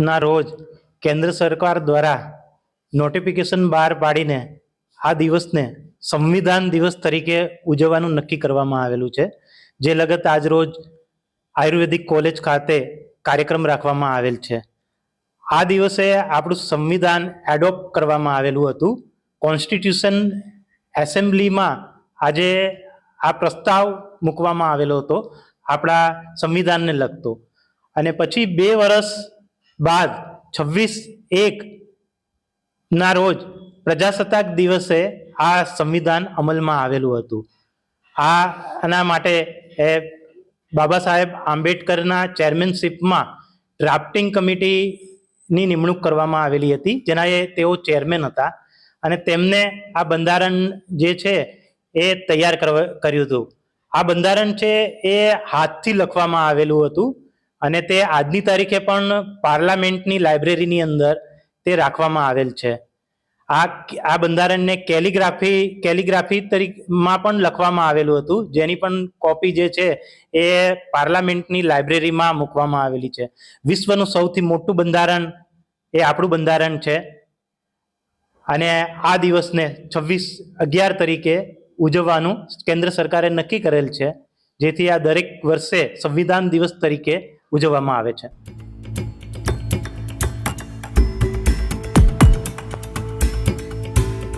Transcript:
ના રોજ કેન્દ્ર સરકાર દ્વારા નોટિફિકેશન બહાર પાડીને આ દિવસને સંવિધાન દિવસ તરીકે ઉજવવાનું નક્કી કરવામાં આવેલું છે. જે લગત આજ રોજ આયુર્વેદિક કોલેજ ખાતે કાર્યક્રમ રાખવામાં આવેલ છે. આ દિવસે આપણું સંવિધાન એડોપ્ટ કરવામાં આવેલું હતું. કોન્સ્ટિટ્યુશન એસેમ્બલીમાં આજે આ પ્રસ્તાવ મૂકવામાં આવેલો હતો. આપણા સંવિધાનને લગતો. અને પછી બે વર્ષ બાદ છવ્વીસ, એક ના રોજ પ્રજાસત્તાક દિવસે આ સંવિધાન અમલમાં આવેલું હતું. આ, આના માટે એ બાબા સાહેબ આંબેડકરના ચેરમેનશીપમાં ડ્રાફ્ટિંગ કમિટીની નિમણૂક કરવામાં આવેલી હતી, જેના એ તેઓ ચેરમેન હતા. અને તેમને આ બંધારણ જે છે એ તૈયાર કર્યું હતું. આ બંધારણ છે એ હાથથી લખવામાં આવેલું હતું. અને તે આજની તારીખે પણ પાર્લામેન્ટની લાઇબ્રેરીની અંદર તે રાખવામાં આવેલ છે. આ આ બંધારણને કેલિગ્રાફી કેલિગ્રાફી તરીકેમાં પણ લખવામાં આવેલું હતું. જેની પણ કોપી જે છે એ પાર્લામેન્ટની લાઇબ્રેરીમાં મૂકવામાં આવેલી છે. વિશ્વનું સૌથી મોટું બંધારણ એ આપણું બંધારણ છે. અને આ દિવસને છવ્વીસ અગિયાર તરીકે ઉજવવાનું કેન્દ્ર સરકારે નક્કી કરેલ છે. જેથી આ દરેક વર્ષે સંવિધાન દિવસ તરીકે ઉજવવામાં આવે છે.